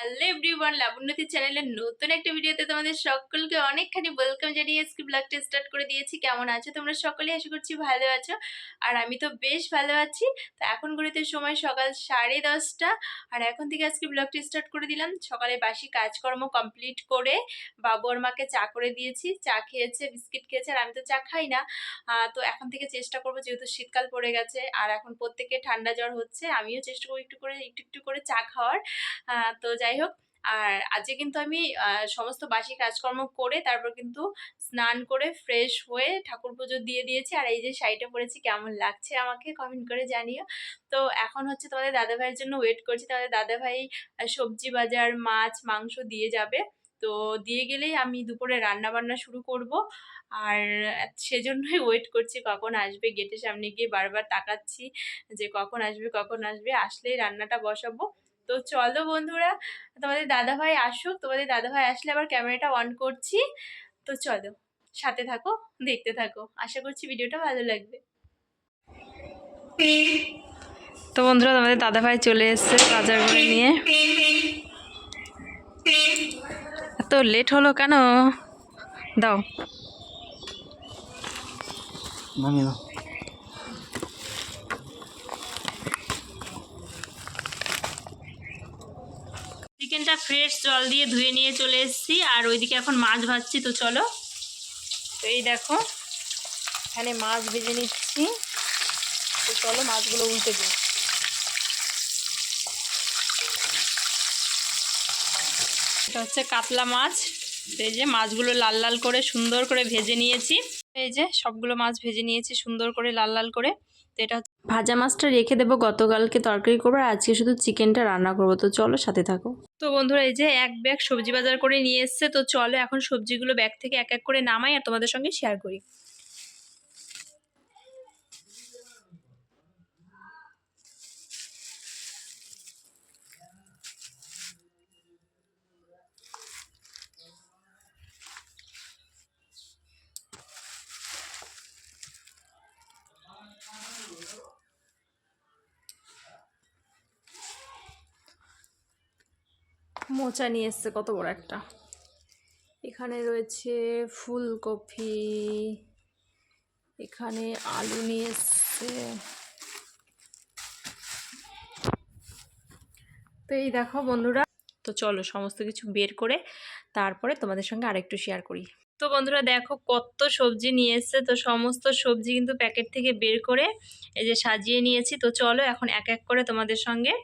Hello everyone লাবণ্যতি চ্যানেলের নতুন একটা ভিডিওতে তোমাদের সকলকে অনেকখানি ওয়েলকাম জানিয়ে আজকে ব্লগটা স্টার্ট করে দিয়েছি। কেমন আছো? তোমরা সকলেই আশা করছি ভালো আছো। আর আমি তো বেশ ভালো আছি। তো এখন ঘড়িতে সময় সকাল সাড়ে দশটা। আর এখন থেকে আজকে ব্লগটা স্টার্ট করে দিলাম। সকালে বাসি কাজকর্ম কমপ্লিট করে বাবু আর মাকে চা করে দিয়েছি। চা খেয়েছে, বিস্কিট খেয়েছে, আর আমি তো চা খাই না। তো এখন থেকে চেষ্টা করব যেহেতু শীতকাল পড়ে গেছে, আর এখন প্রত্যেকে ঠান্ডা জ্বর হচ্ছে, আমিও চেষ্টা করব একটু করে, একটু একটু করে চা খাওয়ার। তো যাই হোক, আর আজকে কিন্তু আমি সমস্ত বাসি কাজকর্ম করে তারপর কিন্তু স্নান করে ফ্রেশ হয়ে ঠাকুর পুজো দিয়ে দিয়েছি। আর এই যে শাড়িটা পরেছি, কেমন লাগছে আমাকে কমেন্ট করে জানিও। তো এখন হচ্ছে তোমাদের দাদাভাইয়ের জন্য ওয়েট করছি। তোমাদের দাদাভাই সবজি বাজার, মাছ, মাংস দিয়ে যাবে। তো দিয়ে গেলেই আমি দুপুরে রান্না বান্না শুরু করব। আর সেজন্যই ওয়েট করছি কখন আসবে। গেটের সামনে গিয়ে বারবার তাকাচ্ছি যে কখন আসবে কখন আসবে। আসলেই রান্নাটা বসাবো। তো চলো বন্ধুরা, তোমাদের দাদাভাই আসুক, তোমাদের দাদাভাই আসলে আবার ক্যামেরাটা অন করছি। তো চলো, সাথে থাকো, দেখতে থাকো। আশা করছি ভিডিওটা ভালো লাগবে। তো বন্ধুরা, তোমাদের দাদাভাই চলে এসছে বাজার করে নিয়ে। এত লেট হলো কেন? দাও। চিকেনটা ফ্রেশ জল দিয়ে ধুয়ে নিয়ে চলে এসেছি। আর ওইদিকে এখন মাছ ভাজছি, তো চলো। তো এই দেখো, এখানে মাছ ভেজে নিচ্ছি। তো চলো মাছগুলো উল্টে দিই। এটা হচ্ছে কাতলা মাছ। এই যে মাছগুলো লাল লাল করে সুন্দর করে ভেজে নিয়েছি। এই যে সবগুলো মাছ ভেজে নিয়েছি সুন্দর করে লাল লাল করে। তো এটা ভাজা মাছটা রেখে দেবো, গতকালকে তরকারি করব আর আজকে শুধু চিকেনটা রান্না করব। তো চলো সাথে থাকো। তো বন্ধুরা, এই যে এক ব্যাগ সবজি বাজার করে নিয়ে এসছে, তো চলো এখন সবজিগুলো ব্যাগ থেকে এক এক করে নামাই আর তোমাদের সঙ্গে শেয়ার করি। মোচা নিয়ে এসছে, কত বড় একটা। এখানে রয়েছে ফুলকপি, এখানে আলু নিয়ে এসছে। তো এই দেখো বন্ধুরা, তো চলো সমস্ত কিছু বের করে তারপরে তোমাদের সঙ্গে আরেকটু শেয়ার করি। তো বন্ধুরা দেখো কত সবজি নিয়ে এসছে, তো সমস্ত সবজি কিন্তু প্যাকেট থেকে বের করে এই যে সাজিয়ে নিয়েছি। তো চলো এখন এক এক করে তোমাদের সঙ্গে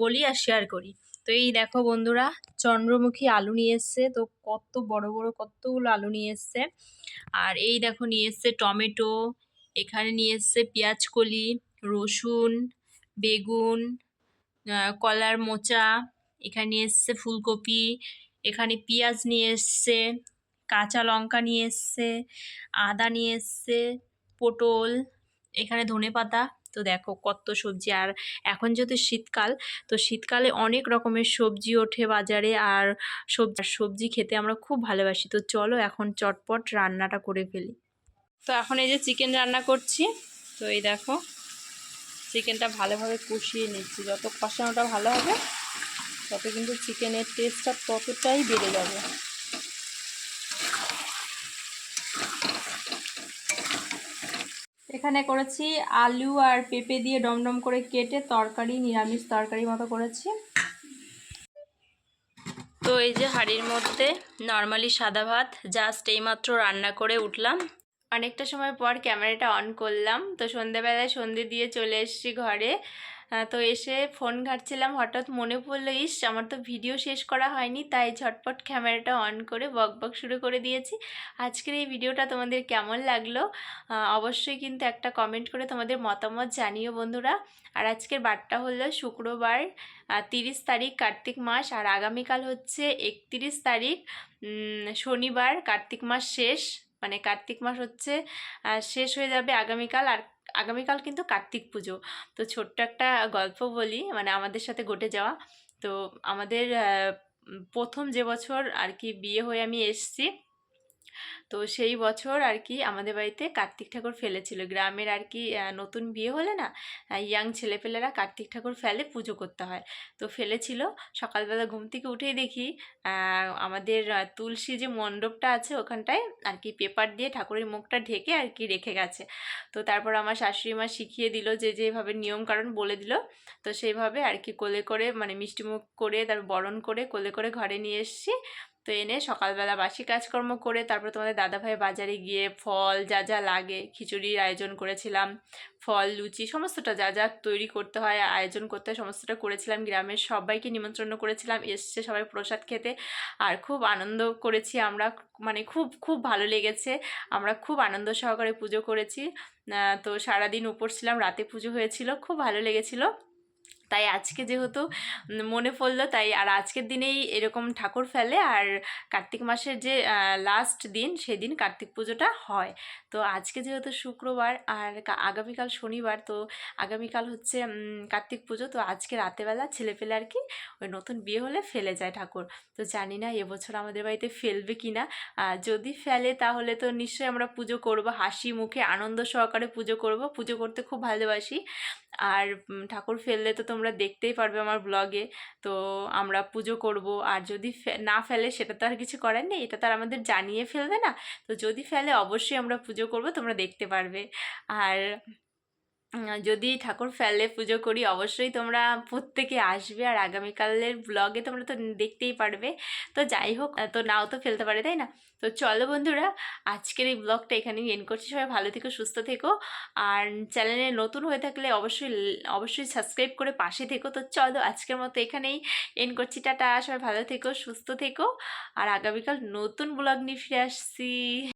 বলি আর শেয়ার করি। তো এই দেখো বন্ধুরা, চন্দ্রমুখী আলু নিয়ে এসছে। তো কত বড় বড় কতগুলো আলু নিয়ে এসছে। আর এই দেখো নিয়ে এসছে টমেটো, এখানে নিয়ে এসছে পেঁয়াজ কলি রসুন, বেগুন কলার মোচা, এখানে নিয়ে এসছে ফুলকপি, এখানে পেঁয়াজ নিয়ে এসছে, কাঁচা লঙ্কা নিয়ে এসছে, আদা নিয়ে এসছে, পটল, এখানে ধনে পাতা তো দেখো কত সবজি। আর এখন যেহেতু শীতকাল, তো শীতকালে অনেক রকমের সবজি ওঠে বাজারে। আর সবজি সবজি খেতে আমরা খুব ভালোবাসি। তো চলো এখন চটপট রান্নাটা করে ফেলি। তো এখন এই যে চিকেন রান্না করছি। তো এই দেখো, চিকেনটা ভালোভাবে কষিয়ে নিচ্ছি। যত কষানোটা ভালো হবে, তত কিন্তু চিকেনের টেস্টটা ততটাই বেড়ে যাবে। এখানে করেছি আলু আর পেঁপে দিয়ে ডমডম করে কেটে তরকারি, নিরামিষ তরকারি মতো করেছি। তো এই যে হাড়ির মধ্যে নর্মালি সাদা ভাত, জাস্ট এইমাত্র রান্না করে উঠলাম। অনেকটা সময় পর ক্যামেরাটা অন করলাম। তো সন্ধেবেলায় সন্ধে দিয়ে চলে এসেছি ঘরে। তো এসে ফোন ঘাটছিলাম, হঠাৎ মনে পড়ল, ইস, আমার তো ভিডিও শেষ করা হয়নি, তাই ঝটপট ক্যামেরাটা অন করে বক বক শুরু করে দিয়েছি। আজকের এই ভিডিওটা তোমাদের কেমন লাগল? অবশ্যই কিন্তু একটা কমেন্ট করে তোমাদের মতামত জানিও বন্ধুরা। আর আজকের বারটা হলো শুক্রবার তিরিশ তারিখ কার্তিক মাস, আর আগামীকাল হচ্ছে একত্রিশ তারিখ শনিবার, কার্তিক মাস শেষ মানে কার্তিক মাস হচ্ছে শেষ হয়ে যাবে আগামীকাল। আর আগামীকাল কিন্তু কার্তিক পুজো। তো ছোট্ট একটা গল্প বলি মানে আমাদের সাথে ঘটে যাওয়া। তো আমাদের প্রথম যে বছর আর কি বিয়ে হয়ে আমি এসছি তো সেই বছর আর কি আমাদের বাড়িতে কার্তিক ঠাকুর ফেলেছিল। গ্রামের আর কি নতুন বিয়ে হলে না ইয়াং ছেলেপেলেরা কার্তিক ঠাকুর ফেলে পুজো করতে হয়। তো ফেলেছিল। সকালবেলা ঘুম থেকে উঠেই দেখি আমাদের তুলসী যে মণ্ডপটা আছে ওখানটায় আর কি পেপার দিয়ে ঠাকুরের মুখটা ঢেকে আর কি রেখে গেছে। তো তারপর আমার শাশুড়ি মা শিখিয়ে দিল যে যেভাবে নিয়মকানুন বলে দিল। তো সেইভাবে আর কি কোলে করে মানে মিষ্টিমুখ করে, তারপর বরণ করে কোলে করে ঘরে নিয়ে এসেছি। তো এনে সকালবেলা বাসি কাজকর্ম করে তারপর তোমাদের দাদাভাই বাজারে গিয়ে ফল যা যা লাগে খিচুড়ির আয়োজন করেছিলাম, ফল, লুচি, সমস্তটা যা যা তৈরি করতে হয়, আয়োজন করতে হয়, সমস্তটা করেছিলাম। গ্রামের সবাইকে নিমন্ত্রণ করেছিলাম, এসছে সবাই প্রসাদ খেতে। আর খুব আনন্দ করেছি আমরা মানে খুব খুব ভালো লেগেছে। আমরা খুব আনন্দ সহকারে পুজো করেছি। তো সারাদিন উপর ছিলাম, রাতে পুজো হয়েছিল, খুব ভালো লেগেছিল। তাই আজকে যেহেতু মনে পড়ল, তাই আর আজকের দিনেই এরকম ঠাকুর ফেলে আর কার্তিক মাসের যে লাস্ট দিন সেদিন কার্তিক পুজোটা হয়। তো আজকে যেহেতু শুক্রবার আর আগামীকাল শনিবার, তো আগামীকাল হচ্ছে কার্তিক পুজো, তো আজকে রাতেবেলা ছেলে পেলে আর কি ওই নতুন বিয়ে হলে ফেলে যায় ঠাকুর। তো জানি না এবছর আমাদের বাড়িতে ফেলবে কি না। যদি ফেলে তাহলে তো নিশ্চয়ই আমরা পুজো করব, হাসি মুখে, আনন্দ সহকারে পুজো করব। পুজো করতে খুব ভালোবাসি। আর ঠাকুর ফেললে তো তোমরা দেখতেই পারবে আমার ব্লগে তো আমরা পুজো করব। আর যদি না ফেলে সেটা তো আর কিছু করার নেই। এটা তো আর আমাদের জানিয়ে ফেলবে না। তো যদি ফেলে অবশ্যই আমরা পুজো করব, তোমরা দেখতে পারবে। আর যদি ঠাকুর ফেলে পুজো করি, অবশ্যই তোমরা প্রত্যেকে আসবে আর আগামীকালের ব্লগে তোমরা তো দেখতেই পারবে। তো যাই হোক তো নাও তো ফেলতে পারে, তাই না? তো চলো বন্ধুরা, আজকের এই ব্লগটা এখানেই এন্ড করছি। সবাই ভালো থেকো, সুস্থ থেকো। আর চ্যানেলে নতুন হয়ে থাকলে অবশ্যই অবশ্যই সাবস্ক্রাইব করে পাশে থেকো। তো চলো আজকের মতো এখানেই এন্ড করছি। টাটা, সবাই ভালো থেকো, সুস্থ থেকো। আর আগামীকাল নতুন ব্লগ নিয়ে ফিরে আসছি।